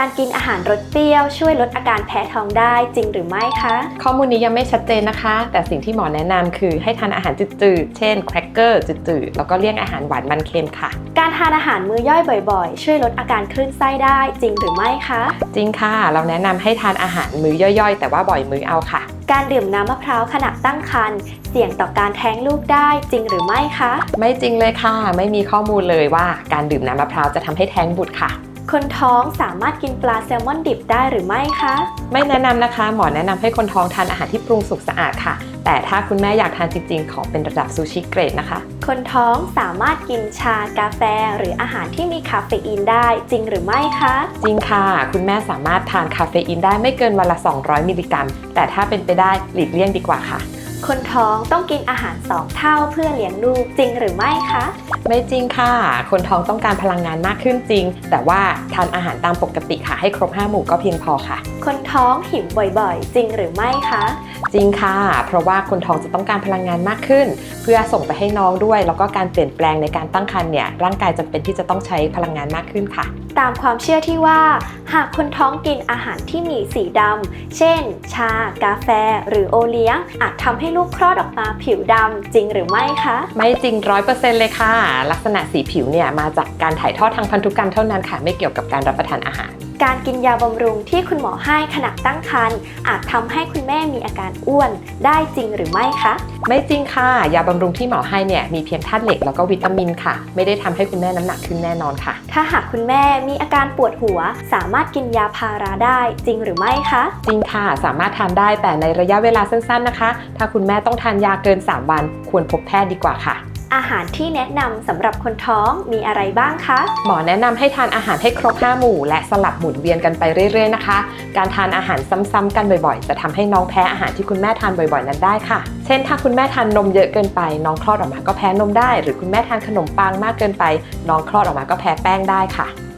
การกินอาหารรสเปรี้ยว ช่วยลดอาการแพ้ท้องได้จริงหรือไม่คะ ข้อมูลนี้ยังไม่ชัดเจนนะคะ แต่สิ่งที่หมอแนะนำคือให้ทานอาหารจืดๆ เช่นแครกเกอร์จืดๆ แล้วก็เลี่ยงอาหารหวานมันเค็มค่ะ การทานอาหารมื้อย่อยบ่อยๆ ช่วยลดอาการคลื่นไส้ได้จริงหรือไม่คะ จริงค่ะ เราแนะนำให้ทานอาหารมื้อย่อยๆ แต่ว่าบ่อยมื้อเอาค่ะ การดื่มน้ำมะพร้าวขณะตั้งครรภ์เสี่ยงต่อการแท้งลูกได้จริงหรือไม่คะ ไม่จริงเลยค่ะ ไม่มีข้อมูลเลยว่าการดื่มน้ำมะพร้าวจะทำให้แท้งบุตรค่ะ คนท้องสามารถกินปลาแซลมอนดิบได้หรือไม่คะ ไม่แนะนำนะคะ หมอแนะนำให้คนท้องทานอาหารที่ปรุงสุกสะอาดค่ะ แต่ถ้าคุณแม่อยากทานจริง ๆ ขอเป็นระดับซูชิเกรดนะคะ คนท้องสามารถกินชากาแฟ หรืออาหารที่มีคาเฟอีนได้จริงหรือไม่คะ จริงค่ะ คุณแม่สามารถทานคาเฟอีนได้ไม่เกินวันละ 200 มิลลิกรัม แต่ถ้าเป็นไปได้หลีกเลี่ยงดีกว่าค่ะ คนท้องต้องกินอาหารสองเท่าเพื่อเลี้ยงลูกจริงหรือไม่คะ ไม่จริงค่ะ คนท้องต้องการพลังงานมากขึ้นจริง แต่ว่าทานอาหารตามปกติค่ะให้ครบ 5 หมู่ก็เพียงพอค่ะ คนท้องหิวบ่อยๆ จริงหรือไม่คะ จริงค่ะ เพราะว่าคนท้องจะต้องการพลังงานมากขึ้น เพื่อส่งไปให้น้องด้วย แล้วก็การเปลี่ยนแปลงในการตั้งครรภ์เนี่ยร่างกายจำเป็นที่จะต้องใช้พลังงานมากขึ้นค่ะตามความเชื่อที่ว่า หากคนท้องกินอาหารที่มีสีดำ เช่น ชา กาแฟ หรือโอเลี้ยง อาจทำให้ลูกคลอดออกมาผิวดำจริงหรือไม่คะ ไม่จริงร้อยเปอร์เซ็นต์เลยค่ะ ลักษณะสีผิวเนี่ยมาจากการถ่ายทอดทางพันธุกรรมเท่านั้นค่ะ ไม่เกี่ยวกับการรับประทานอาหาร การกินยาบำรุงที่คุณหมอให้ขณะตั้งครรภ์อาจทำให้คุณแม่มีอาการอ้วนได้จริงหรือไม่คะ ไม่จริงค่ะ ยาบำรุงที่หมอให้เนี่ยมีเพียงธาตุเหล็กแล้วก็วิตามินค่ะ ไม่ได้ทำให้คุณแม่น้ำหนักขึ้นแน่นอนค่ะ ถ้าหากคุณแม่มีอาการปวดหัว สามารถกินยาพาราได้จริงหรือไม่คะ จริงค่ะ สามารถทานได้แต่ในระยะเวลาสั้นๆนะคะ ถ้าคุณแม่ต้องทานยาเกิน 3 วัน ควรพบแพทย์ดีกว่าค่ะ อาหารที่แนะนำสำหรับคนท้องมีอะไรบ้างคะ หมอแนะนำให้ทานอาหารให้ครบ 5 หมู่ และสลับหมุนเวียนกันไปเรื่อยๆนะคะ การทานอาหารซ้ำๆกันบ่อยๆ จะทำให้น้องแพ้อาหารที่คุณแม่ทานบ่อยๆ นั้นได้ค่ะ เช่น ถ้าคุณแม่ทานนมเยอะเกินไป น้องคลอดออกมาก็แพ้นมได้ หรือคุณแม่ทานขนมปังมากเกินไป น้องคลอดออกมาก็แพ้แป้งได้ค่ะ